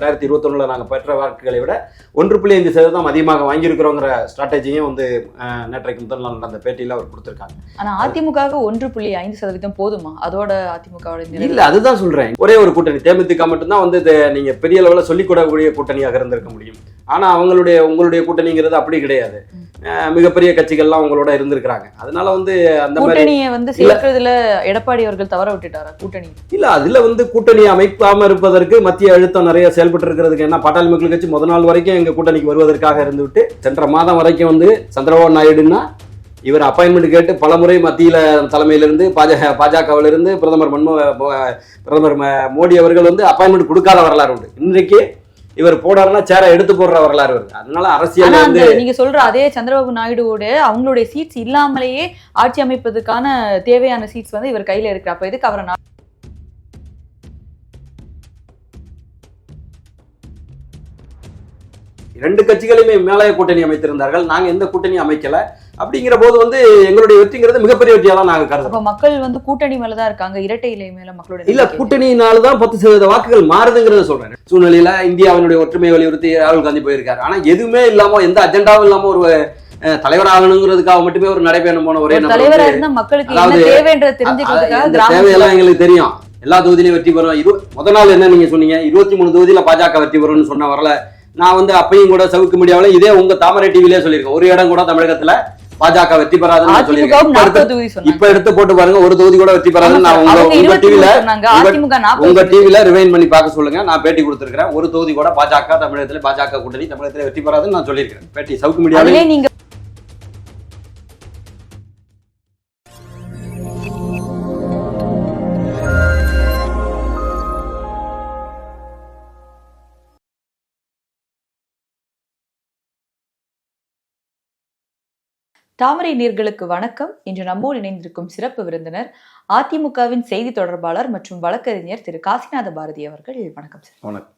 ரெண்டாயிரத்தி இருபத்தொன்னுல நாங்கள் பெற்ற வாக்குகளை விட ஒன்று புள்ளி ஐந்து சதவீதம் அதிகமாக வாங்கியிருக்கிறோங்கிற ஸ்ட்ராட்டஜியும் வந்து நேற்றைக்கு முதல் நாள் நடந்த பேட்டியில் அவர் கொடுத்துருக்காங்க. ஆனா அதிமுகவுக்கு ஒன்று புள்ளி ஐந்து சதவீதம் போதுமா? அதோட அதிமுகவோட இல்ல அதுதான் சொல்றேன். ஒரே ஒரு கூட்டணி. தேமுதிக மட்டும்தான் வந்து இதை நீங்க பெரிய லெவலில் சொல்லிக் கூடக்கூடிய கூட்டணியாக இருந்திருக்க முடியும். ஆனா அவங்களுடைய உங்களுடைய கூட்டணிங்கிறது அப்படி கிடையாது. மிகப்பெரிய கட்சிகள்லாம் உங்களோட இருந்திருக்கிறாங்க. அதனால வந்து அந்த கூட்டணியை வந்து சேர்க்கிறதுல எடப்பாடி அவர்கள் தவற விட்டுட்டாரா? கூட்டணி இல்ல அதுல வந்து கூட்டணி அமைக்காம இருப்பதற்கு மத்திய அழுத்தம் நிறைய செயல்பட்டு இருக்கிறதுக்கு என்ன பாட்டாளி மக்கள் கட்சி முத நாள் வரைக்கும் எங்க கூட்டணிக்கு வருவதற்காக இருந்துவிட்டு சென்ற மாதம் வரைக்கும் வந்து சந்திரபாபு நாயுடுன்னா இவர் அப்பாயின்மெண்ட் கேட்டு பலமுறை மத்தியில தலைமையிலிருந்து பாஜக பாஜகவிலிருந்து பிரதமர் மன்மோ பிரதமர் மோடி அவர்கள் வந்து அப்பாயின்மெண்ட் கொடுக்காத வரலாறு உண்டு. இன்றைக்கு இவர் போடாருன்னா சேரை எடுத்து போடுற வரலாறு வருது. அதனால அரசியல் வந்து நீங்க சொல்ற அதே சந்திரபாபு நாயுடுவோட அவங்களுடைய சீட்ஸ் இல்லாமலேயே ஆட்சி அமைப்பதற்கான தேவையான சீட்ஸ் வந்து இவர் கையில இருக்கு. அப்ப எதுக்கு அவரை நா- ரெண்டு கட்சிகளையுமே மேலய கூட்டணி அமைத்திருந்தார்கள். நாங்க எந்த கூட்டணியும் அமைக்கல. அப்படிங்கிற போது வந்து எங்களுடைய வெற்றிங்கிறது மிகப்பெரிய வெற்றியா தான் நாங்க கருதுறோம். அப்ப மக்கள் வந்து கூட்டணி மேலதான் இருக்காங்க. இரட்டை இலை மேல மக்களோட இல்ல. கூட்டணியினால தான் பத்து சதவீத வாக்குகள் மாறுதுங்கிறத சொல்றேன். சூழ்நிலையில இந்தியாவினுடைய ஒற்றுமை வலியுறுத்தி ராகுல் காந்தி போயிருக்காரு. ஆனா எதுவுமே இல்லாம எந்த அஜெண்டாவும் இல்லாம ஒரு தலைவர் ஆகணுங்கிறதுக்காக மட்டுமே ஒரு நடைபயணம் போன ஒரே தலைவரா இருந்தா மக்களுக்கு தேவையெல்லாம் எங்களுக்கு தெரியும். எல்லா தொகுதியிலும் வெற்றி பெறும். இரு முத நாள் என்ன நீங்க சொன்னீங்க? இருபத்தி மூணு தொகுதியில பாஜக வெற்றி பெறும்னு சொன்ன வரல. நான் வந்து அப்பையும் கூட சவுக்கு மீடியாவில் இதே உங்க தாமரை டிவிலே சொல்லியிருக்கேன். ஒரு இடம் கூட தமிழகத்துல பாஜக வெற்றி பெறாதுன்னு சொல்லியிருக்கேன். இப்ப எடுத்து- போட்டு பாருங்க ஒரு தொகுதி கூட வெற்றி பெறாதுன்னு நான் உங்க உங்க டிவில உங்க-. டிவில ரிவைன் பண்ணி பார்க்க சொல்லுங்க. நான் பேட்டி கொடுத்திருக்கிறேன். ஒரு தொகுதி கூட பாஜக தமிழகத்துல பாஜக கூட்டணி தமிழகத்துல வெற்றி பெறாதுன்னு நான் சொல்லியிருக்கிறேன். பேட்டி சவுக்கு மீடியாவில் நீங்க தாமரை நீர்களுக்கு வணக்கம். இன்று நம்மோடு இணைந்திருக்கும் சிறப்பு விருந்தினர் அதிமுகவின் செய்தி தொடர்பாளர் மற்றும் வழக்கறிஞர் திரு. காசிநாத பாரதி அவர்கள். வணக்கம் சார். வணக்கம்.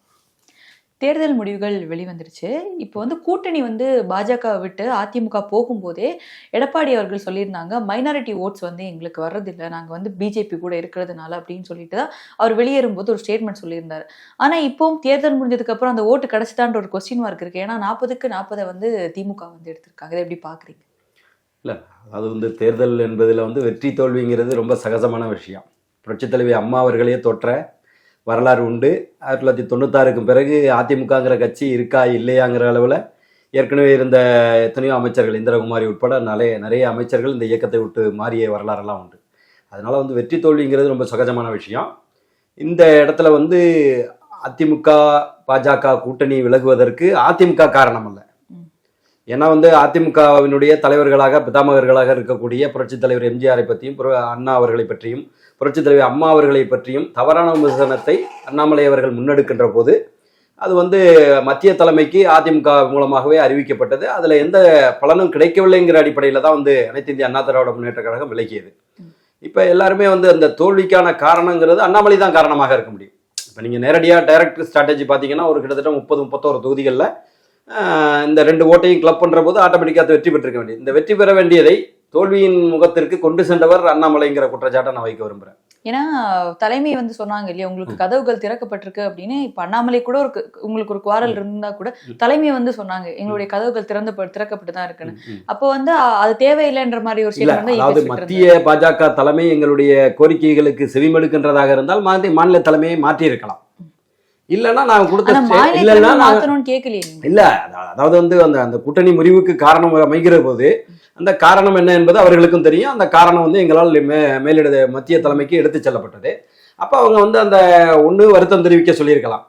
தேர்தல் முடிவுகள் வெளிவந்துருச்சு. இப்போ வந்து கூட்டணி வந்து பாஜக விட்டு அதிமுக போகும்போதே எடப்பாடி அவர்கள் சொல்லியிருந்தாங்க மைனாரிட்டி ஓட்ஸ் வந்து எங்களுக்கு வர்றதில்லை. நாங்கள் வந்து பிஜேபி கூட இருக்கிறதுனால அப்படின்னு சொல்லிட்டு தான் அவர் வெளியேறும்போது ஒரு ஸ்டேட்மெண்ட் சொல்லியிருந்தார். ஆனால் இப்போவும் தேர்தல் முடிஞ்சதுக்கு அப்புறம் அந்த ஓட்டு கிடைச்சிட்டான்ற ஒரு கொஸ்டின் மார்க் இருக்கு. ஏன்னா நாற்பதுக்கு நாற்பதை வந்து திமுக வந்து எடுத்திருக்காங்க. இதை எப்படி இல்லை அது வந்து தேர்தல் என்பதில் வந்து வெற்றி தோல்விங்கிறது ரொம்ப சகஜமான விஷயம். புரட்சித் தலைவி அம்மா அவர்களே தொற்ற வரலாறு உண்டு. ஆயிரத்தி தொள்ளாயிரத்தி தொண்ணூத்தாறுக்கு பிறகு அதிமுகங்கிற கட்சி இருக்கா இல்லையாங்கிற அளவில் ஏற்கனவே இருந்த எத்தனையோ அமைச்சர்கள் இந்திரகுமாரி உட்பட நிறைய நிறைய அமைச்சர்கள் இந்த இயக்கத்தை விட்டு மாறிய வரலாறெல்லாம் உண்டு. அதனால் வந்து வெற்றி தோல்விங்கிறது ரொம்ப சகஜமான விஷயம். இந்த இடத்துல வந்து அதிமுக பாஜக கூட்டணி விலகுவதற்கு அதிமுக காரணம் இல்லை ஏன்னா வந்து அதிமுகவினுடைய தலைவர்களாக பிதாமகர்களாக இருக்கக்கூடிய புரட்சித் தலைவர் எம்ஜிஆரை பற்றியும் அண்ணா அவர்களை பற்றியும் புரட்சித் தலைவர் அம்மா அவர்களை பற்றியும் தவறான விமர்சனத்தை அண்ணாமலை அவர்கள் முன்னெடுக்கின்ற போது அது வந்து மத்திய தலைமைக்கு அதிமுக மூலமாகவே அறிவிக்கப்பட்டது. அதில் எந்த பலனும் கிடைக்கவில்லைங்கிற அடிப்படையில் தான் வந்து அனைத்து இந்திய அண்ணா திராவிட முன்னேற்ற கழகம் விலகியது. இப்போ எல்லாருமே வந்து அந்த தோல்விக்கான காரணங்கிறது அண்ணாமலை தான் காரணமாக இருக்க முடியும். இப்போ நீங்கள் நேரடியாக டைரக்ட் ஸ்ட்ராட்டஜி பார்த்தீங்கன்னா ஒரு கிட்டத்தட்ட முப்பது முப்பத்தோரு தொகுதிகளில் இந்த ரெண்டு ஓட்டையும் கிளப் பண்ணுற போது ஆட்டோமேட்டிக்காக வெற்றி பெற்றிருக்க வேண்டியது. இந்த வெற்றி பெற வேண்டியதை தோல்வியின் முகத்திற்கு கொண்டு சென்றவர் அண்ணாமலைங்கிற குற்றச்சாட்டை நான் வைக்க விரும்புகிறேன் ஏன்னா தலைமை வந்து சொன்னாங்க இல்லையா உங்களுக்கு கதவுகள் திறக்கப்பட்டிருக்கு அப்படின்னு. இப்ப அண்ணாமலை கூட ஒரு உங்களுக்கு ஒரு குவாரல் இருந்தா கூட தலைமை வந்து சொன்னாங்க எங்களுடைய கதவுகள் திறந்து திறக்கப்பட்டு தான் இருக்குன்னு. அப்போ வந்து அது தேவையில்லைன்ற மாதிரி ஒரு ஸ்டேட்மெண்ட் அதாவது மத்திய பாஜக தலைமை எங்களுடைய கோரிக்கைகளுக்கு செவிமடுக்கின்றதாக இருந்தால் மாநில தலைமையை மாற்றி இருக்கலாம் இல்லைன்னா நான் கொடுத்த இல்லைன்னா நான் இல்ல அதா- அதாவது வந்து அந்த அந்த கூட்டணி முறிவுக்கு காரணம் அமைகிற போது அந்த காரணம் என்ன என்பது அவர்களுக்கும் தெரியும். அந்த காரணம் வந்து எங்களால் மே மேலிட மத்திய தலைமைக்கு எடுத்து செல்லப்பட்டது. அப்போ அவங்க வந்து அந்த ஒன்று வருத்தம் தெரிவிக்க சொல்லியிருக்கலாம்.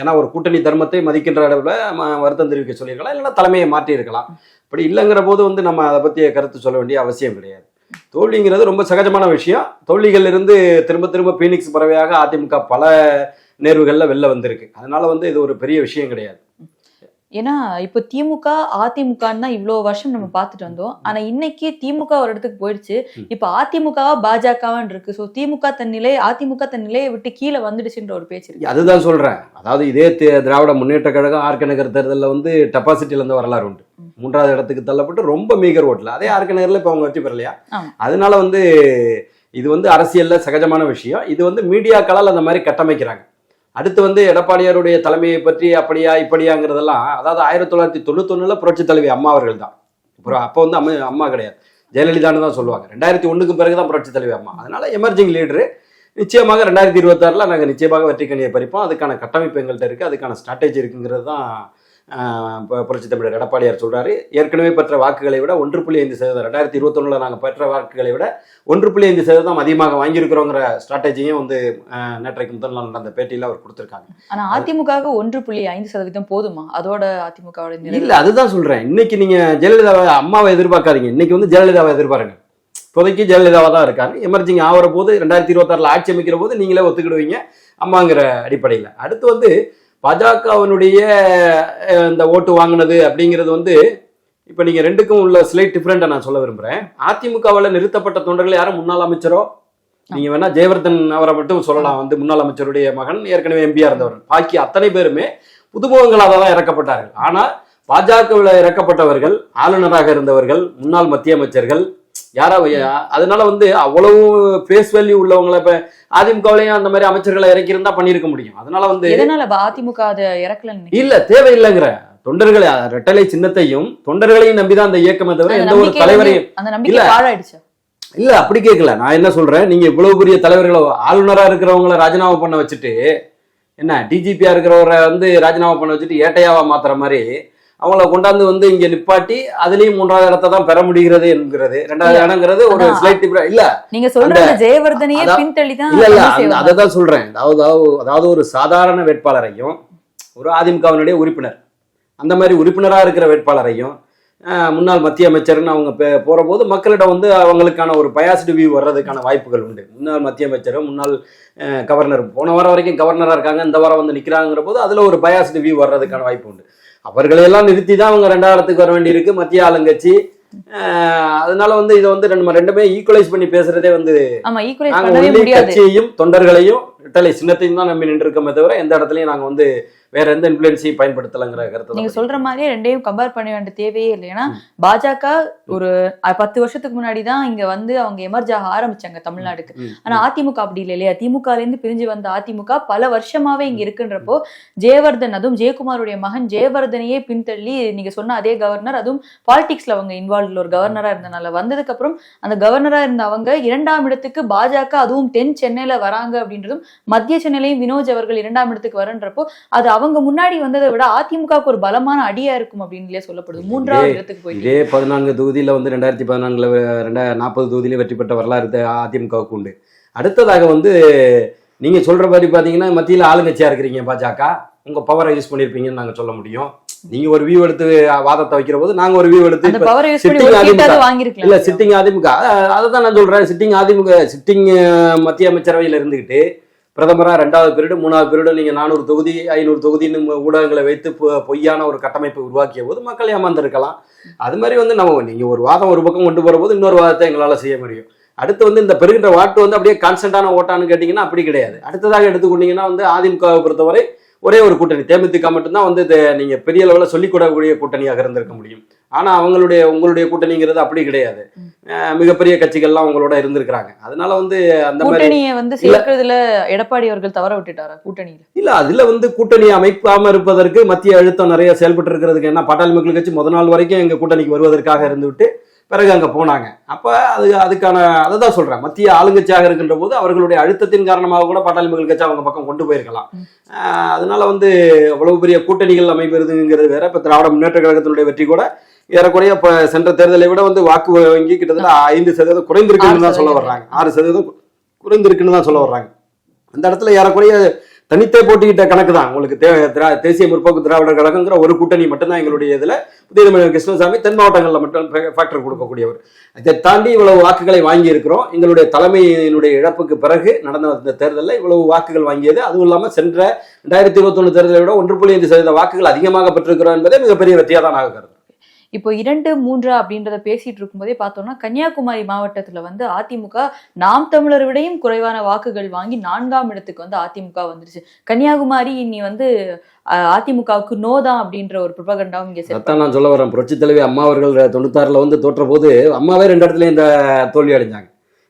ஏன்னா ஒரு கூட்டணி தர்மத்தை மதிக்கின்ற அளவில் வருத்தம் தெரிவிக்க சொல்லியிருக்கலாம். இல்லைன்னா தலைமையை மாற்றி இருக்கலாம் அப்படி இல்லைங்கிற போது வந்து நம்ம அதை பற்றிய கருத்து சொல்ல வேண்டிய அவசியம் கிடையாது. தோல்விங்கிறது ரொம்ப சகஜமான விஷயம். தோல்விகள் இருந்து திரும்ப திரும்ப பீனிக்ஸ் பறவையாக அதிமுக பல நேர்வுகளில் வெளில வந்திருக்கு. அதனால வந்து இது ஒரு பெரிய விஷயம் கிடையாது. ஏன்னா இப்ப திமுக அதிமுகன்னு தான் இவ்வளவு வருஷம் நம்ம பார்த்துட்டு வந்தோம். ஆனா இன்னைக்கு திமுக ஒரு இடத்துக்கு போயிடுச்சு. இப்ப அதிமுகவா பாஜகவான்னு இருக்கு. சோ திமுக தன் நிலை அதிமுக தன் நிலையை விட்டு கீழே வந்துடுச்சுன்ற ஒரு பேச்சு இருக்கு. அதுதான் சொல்றேன். அதாவது இதே திராவிட முன்னேற்ற கழகம் ஆர்க நகர் தேர்தலில் வந்து டெபாசிட்டில இருந்து வரலாறு உண்டு. மூன்றாவது இடத்துக்கு தள்ளப்பட்டு ரொம்ப மீகர் ஓட்டல. அதே ஆர்க நகர்ல இப்ப அவங்க வெற்றி பெறலையா. அதனால வந்து இது வந்து அரசியல்ல சகஜமான விஷயம். இது வந்து மீடியாக்களால் அந்த மாதிரி கட்டமைக்கிறாங்க. அடுத்து வந்து எடப்பாடியாருடைய தலைமையை பற்றி அப்படியா இப்படியாங்கிறதெல்லாம் அதாவது ஆயிரத்தி தொள்ளாயிரத்தி தொண்ணூத்தொன்னுல புரட்சி தலைவி அம்மா அவர்கள் தான் அப்புறம் அப்போ வந்து அம்மா அம்மா கிடையாது. ஜெயலலிதான்னு தான் சொல்லுவாங்க. ரெண்டாயிரத்தி ஒன்றுக்கு பிறகு தான் புரட்சி தலைவி அம்மா. அதனால எமர்ஜிங் லீடரு நிச்சயமாக ரெண்டாயிரத்தி இருபத்தாறில் நாங்கள் நிச்சயமாக வெற்றி கணியை பறிப்போம். அதுக்கான கட்டமைப்பு எங்கள்கிட்ட இருக்குது அதுக்கான ஸ்ட்ராட்டஜி இருக்குங்கிறது தான் புரட்சி தமிழர் எடப்பாடியார் சொல்றாரு. ஏற்கனவே பெற்ற வாக்குகளை விட ஒன்று புள்ளி ஐந்து சதவீதம் ரெண்டாயிரத்தி இருபத்தொன்னுல நாங்கள் பெற்ற வாக்குகளை விட ஒன்று புள்ளி ஐந்து சதவீதம் அதிகமாக வாங்கியிருக்கிறோங்கிற ஸ்ட்ராட்டஜியும் வந்து நேற்றைக்கு முதல் நாள் நடந்த பேட்டியில் அவர் கொடுத்துருக்காங்க. ஆனா அதிமுக ஒன்று புள்ளி ஐந்து சதவீதம் போதுமா? அதோட அதிமுகவோட நிலை இல்ல அதுதான் சொல்றேன். இன்னைக்கு நீங்க ஜெயலலிதாவை அம்மாவை எதிர்பார்க்காதீங்க. இன்னைக்கு வந்து ஜெயலலிதாவை எதிர்பாருங்க. இப்போதைக்கு ஜெயலலிதாவா தான் இருக்காங்க. எமர்ஜிங் ஆகிற போது ரெண்டாயிரத்தி இருபத்தாறுல ஆட்சி அமைக்கிற போது நீங்களே ஒத்துக்கிடுவீங்க. அம்மாங்கிற அடிப்படையில். அடுத்து வந்து பாஜகவினுடைய இந்த ஓட்டு வாங்கினது அப்படிங்கிறது வந்து இப்போ நீங்கள் ரெண்டுக்கும் உள்ள ஸ்லைட் டிஃப்ரெண்ட்டை நான் சொல்ல விரும்புகிறேன் அதிமுகவில் நிறுத்தப்பட்ட தொண்டர்கள் யாரும் முன்னாள் அமைச்சரோ? நீங்கள் வேணால் ஜெயவர்தன் அவரை மட்டும் சொல்லலாம். வந்து முன்னாள் அமைச்சருடைய மகன் ஏற்கனவே எம்பியாக இருந்தவர். பாக்கி அத்தனை பேருமே புதுமுகங்களாக தான் இறக்கப்பட்டார்கள். ஆனால் பாஜகவில் இறக்கப்பட்டவர்கள் ஆளுநராக இருந்தவர்கள் முன்னாள் மத்திய அமைச்சர்கள் யாரா அதனால வந்து அவ்வளவு ஃபேஸ் வேல்யூ உள்ளவங்களை இப்ப அதிமுகவிலையும் அந்த மாதிரி அமைச்சர்களை இறக்கியிருந்தா பண்ணியிருக்க முடியும். அதனால வந்து எதனால அதிமுக அதை இறக்கலன்னு இல்ல தேவையில்லைங்கிற. தொண்டர்களை ரெட்டலை சின்னத்தையும் தொண்டர்களையும் நம்பிதான் அந்த இயக்கமே தவிர எந்த ஒரு தலைவரையும் இல்ல. இல்ல அப்படி கேட்கல நான் என்ன சொல்றேன்? நீங்க இவ்வளவு பெரிய தலைவர்களை ஆளுநரா இருக்கிறவங்கள ராஜினாமா பண்ண வச்சுட்டு என்ன டிஜிபியா இருக்கிறவரை வந்து ராஜினாமா பண்ண வச்சுட்டு ஏட்டையாவா மாத்துற மாதிரி அவங்கள கொண்டாந்து வந்து இங்க நிப்பாட்டி அதுலயும் மூன்றாவது இடத்தை தான் பெற முடிகிறது என்கிறது. ரெண்டாவது. இடங்கிறது ஒரு. ஸ்லைட் இல்ல. நீங்க சொல்ற அந்த- அந்த ஜெயவர்தனையே பின்தள்ளி தான் இல்ல இல்ல அதை தான் சொல்றேன். அதாவது அதாவது- ஒரு சாதாரண வேட்பாளரையும் ஒரு அதிமுகவினுடைய உறுப்பினர் அந்த மாதிரி உறுப்பினரா இருக்கிற வேட்பாளரையும் முன்னாள் மத்திய அமைச்சர்னு அவங்க பே- போற போது மக்களிடம் வந்து அவங்களுக்கான ஒரு பயாஸ்டு வியூ வர்றதுக்கான வாய்ப்புகள் உண்டு. முன்னாள் மத்திய அமைச்சரும் முன்னாள் கவர்னர் போன வாரம் வரைக்கும் கவர்னரா இருக்காங்க இந்த வாரம் வந்து நிக்கிறாங்கிற போது அதுல ஒரு பயாஸ்டு வியூ வர்றதுக்கான வாய்ப்பு உண்டு. அவர்களையெல்லாம் நிறுத்தி தான் அவங்க ரெண்டாயிரத்துக்கு வர வேண்டியிருக்கு மத்திய ஆளுங்கட்சி. அஹ், அதனால வந்து இதை வந்து நம்ம ரெண்டுமே ஈக்குவலைஸ் பண்ணி பேசுறதே வந்து நாங்க கட்சியையும் தொண்டர்களையும் விட்டலை சின்னத்தையும் தான் நம்பி நின்றுருக்கோமே தவிர எந்த இடத்துலயும் நாங்க வந்து வேற எந்த இன்ஃபுளுன்ஸையும் பயன்படுத்தலைங்கிற கருத்து நீங்க சொல்ற மாதிரியே ரெண்டையும் கம்பேர் பண்ண வேண்டிய தேவையே இல்லை. ஏன்னா பாஜக ஒரு பத்து வருஷத்துக்கு முன்னாடி தான் இங்க வந்து அவங்க எமர்ஜ் ஆக ஆரம்பிச்சாங்க தமிழ்நாடுக்கு. ஆனா அதிமுக அப்படி இல்லை இல்லையா? திமுக இருந்து பிரிஞ்சு வந்த அதிமுக பல வருஷமாவே இங்க இருக்குன்றப்போ ஜெயவர்தன் அதுவும் ஜெயக்குமாருடைய மகன் ஜெயவர்தனையே பின்தள்ளி நீங்க சொன்ன அதே கவர்னர் அதுவும் பாலிடிக்ஸ்ல அவங்க இன்வால்வ்ல ஒரு கவர்னரா இருந்தனால. வந்ததுக்கு அப்புறம் அந்த கவர்னரா இருந்த அவங்க இரண்டாம் இடத்துக்கு பாஜக அதுவும் தென் சென்னையில வராங்க அப்படின்றதும் மத்திய சென்னையிலையும் வினோஜ் அவர்கள் இரண்டாம் இடத்துக்கு வரன்றப்போ அது அவங்க முன்னாடி வந்ததை விட அதிமுகவுக்கு ஒரு பலமான அடியா இருக்கும் அப்படின்னு சொல்லப்படுது. மூன்றாவது இடத்துக்கு போயிட்டு இதே பதினான்கு தொகுதியில வந்து ரெண்டாயிரத்தி பதினான்குல ரெண்டா நாற்பது தொகுதியில வெற்றி பெற்ற வரலாறு அதிமுகவுக்கு உண்டு. அடுத்ததாக வந்து நீங்க சொல்ற மாதிரி பாத்தீங்கன்னா மத்தியில ஆளுங்கட்சியா இருக்கிறீங்க பாஜக. உங்க பவரை யூஸ் பண்ணிருப்பீங்கன்னு நாங்க சொல்ல முடியும். நீங்க ஒரு வியூ எடுத்து வாதத்தை வைக்கிற போது நாங்க ஒரு வியூ எடுத்து அதிமுக. சீட்டாவது இல்ல சிட்டிங் அதிமுக. அதை தான் நான் சொல்றேன். சிட்டிங் அதிமுக சிட்டிங் மத்திய அமைச்சரவையில் இருந்துகிட்டு பிரதமராக ரெண்டாவது பீரியடு மூணாவது பீரியடு நீங்கள் நானூறு தொகுதி ஐநூறு தொகுதின்னு ஊடகங்களை வைத்து பொய்யான ஒரு கட்டமைப்பை உருவாக்கிய போது மக்கள் ஏமாந்துருக்கலாம் அது மாதிரி வந்து நம்ம நீங்கள் ஒரு வாதம் ஒரு பக்கம் கொண்டு போற போது இன்னொரு வாதத்தை எங்களால் செய்ய முடியும். அடுத்து வந்து இந்த பெருகின்ற வாட்டு வந்து அப்படியே கான்ஸ்டன்டான ஓட்டான்னு கேட்டிங்கன்னா அப்படி கிடையாது. அடுத்ததாக எடுத்துக்கொண்டீங்கன்னா வந்து அதிமுகவை பொறுத்தவரை ஒரே ஒரு கூட்டணி. தேமுதிக மட்டும்தான் வந்து நீங்கள் பெரிய அளவில் சொல்லிக்கூடக்கூடிய கூட்டணியாக இருந்திருக்க முடியும். ஆனா அவங்களுடைய உங்களுடைய கூட்டணிங்கிறது அப்படி கிடையாது. மிகப்பெரிய கட்சிகள்லாம் உங்களோட இருந்திருக்கிறாங்க. அதனால வந்து அந்த மாதிரி கூட்டணியை வந்து சேர்க்கறதுல எடப்பாடி அவர்கள் தவற விட்டுட்டாரா கூட்டணியில? இல்ல அதுல வந்து கூட்டணி அமைக்காம இருப்பதற்கு மத்திய அழுத்தம் நிறைய செயல்பட்டு இருக்கிறதுக்கு என்ன பாட்டாளி மக்கள் கட்சி முத நாள் வரைக்கும் எங்க கூட்டணிக்கு வருவதற்காக இருந்துவிட்டு பிறகு அங்க போனாங்க. அப்ப அது அதுக்கான அதை தான் சொல்றேன். மத்திய ஆளுங்கட்சியாக இருக்கின்ற போது அவர்களுடைய அழுத்தத்தின் காரணமாக கூட பாட்டாளி மக்கள் கட்சி அவங்க பக்கம் கொண்டு போயிருக்கலாம். அதனால வந்து அவ்வளவு பெரிய கூட்டணிகள் அமைப்பதுங்கிறது வேற. இப்ப திராவிட முன்னேற்ற கழகத்தினுடைய வெற்றி கூட ஏறக்குறைய இப்ப சென்ற தேர்தலை விட வந்து வாக்கு வங்கி கிட்டத்தட்ட ஐந்து சதவீதம் குறைந்திருக்குன்னு தான் சொல்ல வர்றாங்க. ஆறு சதவீதம் குறைந்திருக்குன்னு தான் சொல்ல வர்றாங்க. அந்த இடத்துல ஏறக்குறைய தனித்தே போட்டியிட்ட கணக்கு தான். உங்களுக்கு தேசிய முற்போக்கு திராவிடர் கழகங்கிற ஒரு கூட்டணி மட்டும்தான் எங்களுடைய இதுல. உதயநிதி கிருஷ்ணசாமி தென் மாவட்டங்களில் மட்டும் ஃபேக்டர் கொடுக்கக்கூடியவர். இதை தாண்டி இவ்வளவு வாக்குகளை வாங்கி இருக்கிறோம் எங்களுடைய தலைமையினுடைய இழப்புக்கு பிறகு நடந்த இந்த தேர்தலில் இவ்வளவு வாக்குகள் வாங்கியது. அதுவும் இல்லாமல் சென்ற ரெண்டாயிரத்தி இருபத்தொன்னு தேர்தலை விட ஒன்று புள்ளி ஐந்து சதவீத வாக்குகள் அதிகமாக பெற்றிருக்கிறோம் என்பதே மிகப்பெரிய வெற்றியாக தான் கருதுறோம் இப்போ இரண்டு மூன்று அப்படின்றத பேசிட்டு இருக்கும்போதே பார்த்தோம்னா கன்னியாகுமரி மாவட்டத்தில் வந்து அதிமுக நாம் தமிழர் விடையும் குறைவான வாக்குகள் வாங்கி நான்காம் இடத்துக்கு வந்து அதிமுக வந்துருச்சு. கன்னியாகுமரி இனி வந்து அதிமுகவுக்கு நோ தான் அப்படின்ற ஒரு ப்ரொபகண்டாவும் இங்கே set அதான் நான் சொல்ல வரேன். புரட்சி தலைவி அம்மா அவர்கள் தொண்ணூத்தாறுல வந்து தோற்ற போது அம்மாவே ரெண்டு இடத்துல இந்த தோல்வி அடைஞ்சாங்க.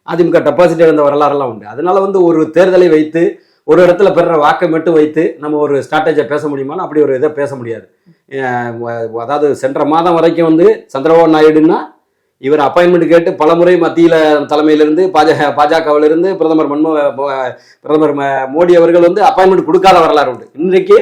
அதிமுக டெபாசிட் இழந்த வரலாறுலாம் உண்டு. அதனால வந்து ஒரு தேர்தலை வைத்து ஒரு இடத்துல பெற வாக்கை மட்டும் வைத்து நம்ம ஒரு ஸ்ட்ராட்டஜியை பேச முடியுமான்னு அப்படி ஒரு இதை பேச முடியாது. அதாவது சென்ற மாதம் வரைக்கும் வந்து சந்திரபாபு நாயுடுன்னா இவர் அப்பாயின்மெண்ட் கேட்டு பலமுறை மத்தியில் தலைமையிலிருந்து பாஜக பாஜகவிலிருந்து பிரதமர் மன்மோ பிரதமர் ம- மோடி அவர்கள் வந்து அப்பாயின்மெண்ட் கொடுக்காத வரலாறு உண்டு. இன்றைக்கு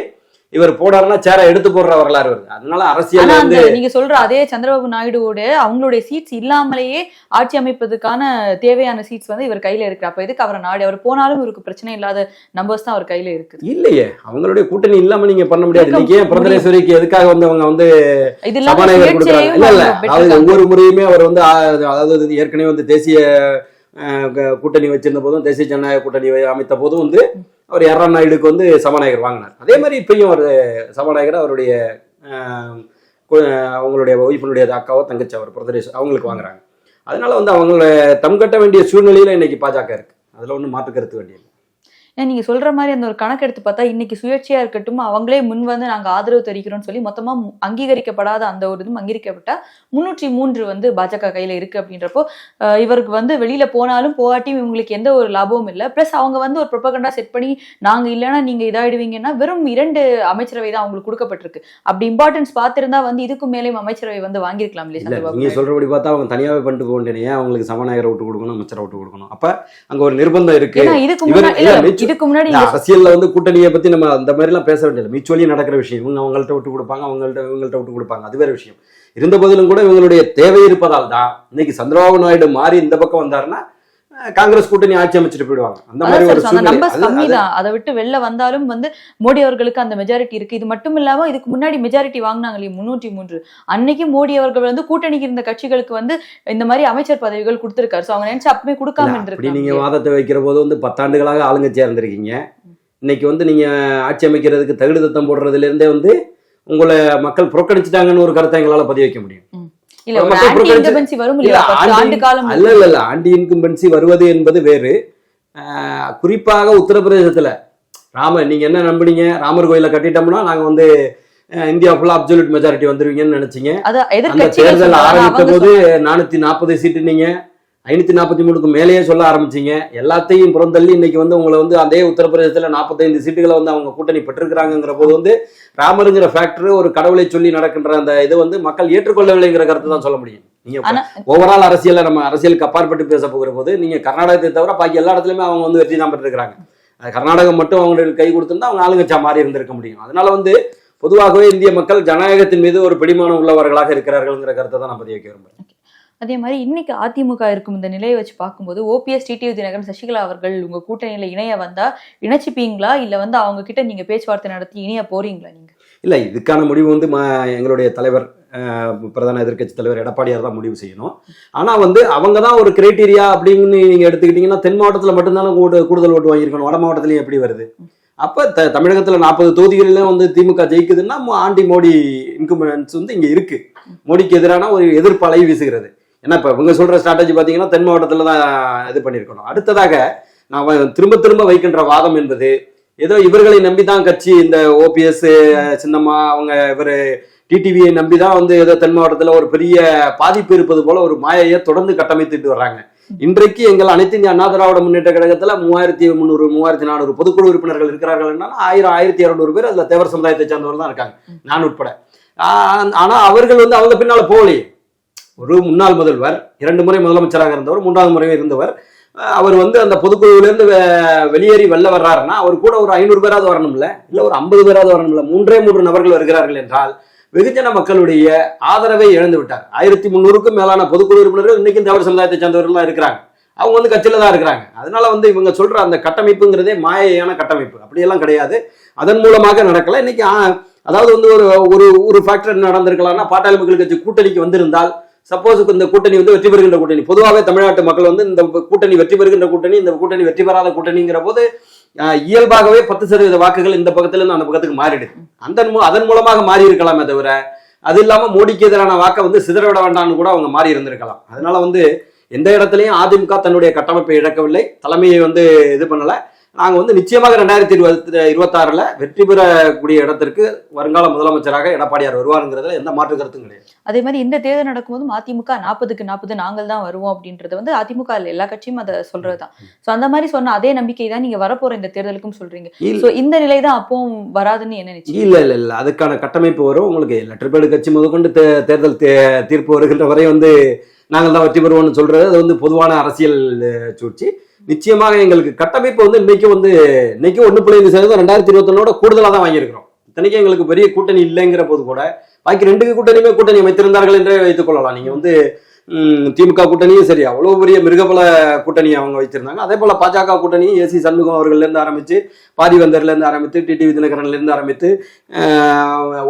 இவர் போடாருன்னா சேரை எடுத்து போடுற வரலாறு வருது. அதனால அரசியல் வந்து நீங்க சொல்ற அதே சந்திரபாபு நாயுடுவோட அவங்களுடைய சீட்ஸ் இல்லாமலேயே ஆட்சி அமைப்பதற்கான தேவையான சீட்ஸ் வந்து இவர் கையில இருக்கு. அப்ப எதுக்கு அவரை நாடி? அவர் போனாலும் இவருக்கு பிரச்சனை இல்லாத நம்பர்ஸ் தான் அவர் கையில இருக்கு இல்லையே. அவங்களுடைய கூட்டணி இல்லாம நீங்க பண்ண முடியாது. இன்னைக்கு ஏன் பிரதமேஸ்வரிக்கு எதுக்காக வந்து அவங்க வந்து சபாநாயகர் கொடுக்குறாங்க? இல்ல இல்ல. அதாவது. ஒவ்வொரு முறையுமே அவர் வந்து அதாவது ஏற்கனவே வந்து தேசிய கூட்டணி வச்சிருந்த போதும் தேசிய ஜனநாயக கூட்டணி அமைத்த போதும் வந்து அவர் எர்ரா நாயுடுக்கு வந்து சபாநாயகர் வாங்கினார். அதே மாதிரி இப்பயும் அவர் சபாநாயகர் அவருடைய அவங்களுடைய ஒய்ஃபினுடைய அக்காவோ தங்கச்சி அவர் பிரதேஷ் அவங்களுக்கு வாங்குறாங்க. அதனால வந்து அவங்கள தம் கட்ட வேண்டிய சூழ்நிலையில இன்னைக்கு பாஜக இருக்கு. அதில் ஒன்றும் மாற்று கருத்து வேண்டியது ஏன் நீங்க சொல்ற மாதிரி அந்த ஒரு கணக்கு எடுத்து பார்த்தா இன்னைக்கு சுயேட்சையா இருக்கட்டும் அவங்களே முன் வந்து நாங்க ஆதரவு தெரிவிக்கிறோம்னு சொல்லி மொத்தமா மு- அங்கீகரிக்கப்படாத அந்த ஒரு இதுவும் அங்கீகரிக்கப்பட்டா முன்னூற்றி மூன்று வந்து பாஜக கையில இருக்கு அப்படின்றப்போ இவருக்கு வந்து வெளியில போனாலும் போகாட்டியும் இவங்களுக்கு எந்த ஒரு லாபமும் இல்லை பிளஸ் அவங்க வந்து ஒரு ப்ரொபகண்டா செட் பண்ணி நாங்க இல்லைன்னா நீங்க இதாயிடுவீங்கன்னா வெறும் இரண்டு அமைச்சரவை தான் அவங்களுக்கு கொடுக்கப்பட்டிருக்கு அப்படி இம்பார்ட்டன்ஸ் பார்த்திருந்தா வந்து இதுக்கும் மேலேயும் அமைச்சரவை வந்து வாங்கியிருக்கலாம் இல்லையா இல்ல சந்திரபாபு நீங்க நாயுடு? சொல்றபடி பார்த்தா அவங்க தனியாவே பண்ணிட்டு போக வேண்டிய அவங்களுக்கு சபாநாயகரை விட்டு கொடுக்கணும் அமைச்சரை விட்டு கொடுக்கணும் அப்ப அங்க ஒரு நிர்பந்தம் இருக்கு இதுக்கு முன்னாடி. இதுக்கு முன்னாடி அரசியல்ல வந்து கூட்டணியை பத்தி நம்ம அந்த மாதிரி எல்லாம் பேச வேண்டியது மியூச்சுவலி நடக்கிற விஷயம். இவங்க அவங்கள்ட்ட விட்டு கொடுப்பாங்க அவங்கள்ட்ட இவங்கள்ட்ட விட்டு கொடுப்பாங்க. அது வேற விஷயம். இருந்த போதிலும் கூட இவங்களுடைய தேவை இருப்பதால் தான் இன்னைக்கு சந்திரபாபு நாயுடு மாறி இந்த பக்கம் வந்தாருன்னா காங்கிரஸ் கூட்டணி ஆட்சி அமைச்சிட்டு போயிடுவாங்க. அந்த மாதிரி ஒரு நம்பர்ஸ் அது- கம்மி அது- தான். அதை விட்டு வெளில வந்தாலும் வந்து மோடி அவர்களுக்கு அந்த மெஜாரிட்டி இருக்கு. இது மட்டும் இல்லாம இதுக்கு முன்னாடி மெஜாரிட்டி வாங்கினாங்க இல்லையா முன்னூற்றி மூன்று. அன்னைக்கு மோடி அவர்கள் வந்து கூட்டணிக்கு இருந்த கட்சிகளுக்கு வந்து இந்த மாதிரி அமைச்சர் பதவிகள் கொடுத்திருக்காரு. அவங்க நினைச்சு அப்பவே கொடுக்காம அப்படி நீங்க வாதத்தை வைக்கிற போது வந்து பத்தாண்டுகளாக ஆளுங்கட்சியா இருந்திருக்கீங்க இன்னைக்கு வந்து நீங்க ஆட்சி அமைக்கிறதுக்கு தகுடு தத்தம் போடுறதுல இருந்தே வந்து உங்களை மக்கள் புறக்கணிச்சிட்டாங்கன்னு ஒரு கருத்தை எங்களால பதிய வைக்க முடியும். ஆன்டி ஆண்டி- ஆண்டு காலம் அல்ல இல்ல இல்ல ஆண்டி இன்கம்பன்சி வருவது என்பது வேறு. குறிப்பாக உத்தரப்பிரதேசத்துல. ராம நீங்க என்ன நம்புனீங்க? ராமர் கோயிலை கட்டிட்டோம்னா நாங்க வந்து இந்தியா ஃபுல்லா அப்சல்யூட் மெஜாரிட்டி வந்துருவீங்கன்னு நினைச்சீங்க. அந்த தேர்தல் ஆரம்பித்த போது நானூத்தி நாற்பது சீட்டு நீங்க ஐநூத்தி நாற்பத்தி மூணுக்கு மேலேயே சொல்ல ஆரம்பிச்சீங்க. எல்லாத்தையும் புறந்தள்ளி இன்னைக்கு வந்து உங்களை வந்து அதே உத்தரப்பிரதேசத்துல நாற்பத்தைந்து சீட்டுகளை வந்து அவங்க கூட்டணி பெற்றிருக்கிறாங்கிற போது வந்து ராமருங்கிற ஃபேக்டர் ஒரு கடவுளை சொல்லி நடக்கின்ற அந்த இது வந்து மக்கள் ஏற்றுக்கொள்ளவில்லைங்கிற கருத்து தான் சொல்ல முடியும். நீங்க ஓவரால் அரசியல்ல நம்ம அரசியலுக்கு அப்பாற்பட்டு பேச போகிற போது நீங்க கர்நாடகத்தை தவிர பாக்கி எல்லா இடத்துலயுமே அவங்க வந்து வெற்றி தான் பெற்றிருக்கிறாங்க. அது கர்நாடகம் மட்டும் அவங்களுக்கு கை கொடுத்திருந்தா அவங்க ஆளுங்கட்சியா மாறி இருந்திருக்க முடியும். அதனால வந்து பொதுவாகவே இந்திய மக்கள் ஜனநாயகத்தின் மீது ஒரு பிடிமானம் உள்ளவர்களாக இருக்கிறார்கள்ங்கிற கருத்தை தான் நான் பதிய வைக்க விரும்புறேன் அதே மாதிரி இன்னைக்கு அதிமுக இருக்கும் இந்த நிலையை வச்சு பார்க்கும்போது ஓபிஎஸ் டிடிவி தினகரன் சசிகலா அவர்கள் உங்க கூட்டணியில இணைய வந்தா இணைச்சிப்பீங்களா? இல்ல வந்து அவங்க கிட்ட நீங்க பேச்சுவார்த்தை நடத்தி இணைய போறீங்களா நீங்க? இல்ல இதுக்கான முடிவு வந்து எங்களுடைய தலைவர் பிரதான எதிர்கட்சி தலைவர் எடப்பாடியார் தான் முடிவு செய்யணும். ஆனா வந்து அவங்க தான் ஒரு கிரைட்டீரியா அப்படின்னு நீங்க எடுத்துக்கிட்டீங்கன்னா தென் மாவட்டத்துல மட்டும்தானே ஓட்டு கூடுதல் ஓட்டு வாங்கியிருக்கணும். வட மாவட்டத்திலயும் எப்படி வருது? அப்ப த- தமிழகத்துல நாற்பது தொகுதிகளிலும் வந்து திமுக ஜெயிக்குதுன்னா ஆண்டி மோடி இன்குமென்ட்ஸ் வந்து இங்க இருக்கு. மோடிக்கு எதிரான ஒரு எதிர்ப்பு அலை வீசுகிறது. ஏன்னா இப்ப இவங்க சொல்ற ஸ்ட்ராட்டஜி பாத்தீங்கன்னா தென் மாவட்டத்துல தான் இது பண்ணியிருக்கணும். அடுத்ததாக நான் திரும்ப திரும்ப வைக்கின்ற வாதம் என்பது ஏதோ இவர்களை நம்பி தான் கட்சி இந்த ஓபிஎஸ் சின்னம்மா அவங்க இவர் டிடிவியை நம்பி தான் வந்து ஏதோ தென் மாவட்டத்தில் ஒரு பெரிய பாதிப்பு இருப்பது போல ஒரு மாயையை தொடர்ந்து கட்டமைத்துட்டு வர்றாங்க. இன்றைக்கு எங்கள் அனைத்து இந்திய அண்ணா திராவிட முன்னேற்ற கழகத்தில் மூவாயிரத்தி முந்நூறு மூவாயிரத்தி நானூறு பொதுக்குழு உறுப்பினர்கள் இருக்கிறார்கள் என்றால் ஆயிரம் ஆயிரத்தி இரநூறு பேர் அதில் தேவர் சமுதாயத்தை சார்ந்தவர் தான் இருக்காங்க. நான் உட்பட. ஆஹ் ஆனா அவர்கள் வந்து அவங்க பின்னால போகலையே. ஒரு முன்னாள் முதல்வர் இரண்டு முறை முதலமைச்சராக இருந்தவர் மூன்றாவது முறையும் இருந்தவர். அவர் வந்து அந்த பொதுக்குழுவிலேருந்து வெளியேறி வெளில வர்றாருன்னா அவர் கூட ஒரு ஐநூறு பேராவது வரணும்ல? இல்லை ஒரு ஐம்பது பேராவது வரணும்ல? மூன்றே மூன்று நபர்கள் வருகிறார்கள் என்றால் வெகுஜன மக்களுடைய ஆதரவை இழந்து விட்டார். ஆயிரத்தி முந்நூறுக்கும் மேலான பொதுக்குழு உறுப்பினர்கள் இன்னைக்கும் தேவர் சமுதாயத்தை சார்ந்தவர்கள் தான் இருக்கிறாங்க. அவங்க வந்து கட்சியில தான் இருக்கிறாங்க. அதனால வந்து இவங்க சொல்ற அந்த கட்டமைப்புங்கிறதே மாயையான கட்டமைப்பு. அப்படியெல்லாம் கிடையாது. அதன் மூலமாக நடக்கல. இன்னைக்கு அதாவது வந்து ஒரு ஒரு ஒரு ஃபேக்டர் நடந்திருக்கலாம்னா பாட்டாளி மக்கள் கட்சி கூட்டணிக்கு வந்திருந்தால் சப்போஸ் இந்த கூட்டணி வந்து வெற்றி பெறுகின்ற கூட்டணி. பொதுவாகவே தமிழ்நாட்டு மக்கள் வந்து இந்த கூட்டணி வெற்றி பெறுகின்ற கூட்டணி இந்த கூட்டணி வெற்றி பெறாத கூட்டணிங்கிற போது இயல்பாகவே பத்து சதவீத வாக்குகள் இந்த பக்கத்துலேருந்து அந்த பக்கத்துக்கு மாறிடுது. அந்த மூ- அதன் மூலமாக மாறி இருக்கலாமே தவிர அது இல்லாமல் மோடிக்கு எதிரான வாக்கை வந்து சிதறவிட வேண்டாம்னு கூட அவங்க மாறி இருந்திருக்கலாம். அதனால வந்து எந்த இடத்துலையும் அதிமுக தன்னுடைய கட்டமைப்பை இழக்கவில்லை. தலைமையை வந்து இது பண்ணலை. நாங்க வந்து நிச்சயமாக ரெண்டாயிரத்தி இருபத்தி இருபத்தாறுல வெற்றி பெறக்கூடிய இடத்திற்கு வருங்கால முதலமைச்சராக எடப்பாடியார் வருவாருங்கிறதுல எந்த மாற்று கருத்தும் கிடையாது. அதே மாதிரி இந்த தேர்தல் நடக்கும்போது அதிமுக நாற்பதுக்கு நாற்பது நாங்கள் தான் வருவோம் அப்படின்றது வந்து அதிமுக எல்லா கட்சியும் அதை சொல்றதுதான். சோ அந்த மாதிரி சொன்ன அதே நம்பிக்கை தான் நீங்க வரப்போற இந்த தேர்தலுக்கும் சொல்றீங்க. சோ இந்த நிலை தான் அப்பவும் வராதுன்னு என்ன நினைச்சீங்க இல்ல இல்ல இல்ல. அதுக்கான கட்டமைப்பு வரும். உங்களுக்கு லெட்டர் பேடு கட்சி முதற்கொண்டு தேர்தல் தீர்ப்பு வருகின்ற வரை வந்து நாங்கள் தான் வெற்றி பெறுவோம்னு சொல்றது. அது வந்து பொதுவான அரசியல் சூழ்ச்சி. நிச்சயமாக எங்களுக்கு கட்டமைப்பு வந்து இன்னைக்கு வந்து இன்னைக்கு ஒன்று புள்ளி ஐந்து சதவீதம் ரெண்டாயிரத்தி இருபத்தொன்னோட கூடுதலாக தான் வாங்கியிருக்கிறோம். இத்தனைக்கும் எங்களுக்கு பெரிய கூட்டணி இல்லைங்கிற போது கூட பாக்கி ரெண்டு கூட்டணியுமே கூட்டணி அமைத்திருந்தார்கள் என்றே வைத்துக் கொள்ளலாம். நீங்க வந்து திமுக கூட்டணியும் சரி அவ்வளோ பெரிய மிருகபல கூட்டணி அவங்க வைத்திருந்தாங்க. அதே போல் பாஜக கூட்டணியும் ஏசி சண்முகம் அவர்கள்லேருந்து ஆரம்பித்து பாரிவந்தர்லேருந்து ஆரம்பித்து டிடி தினகரன்ல இருந்து ஆரம்பித்து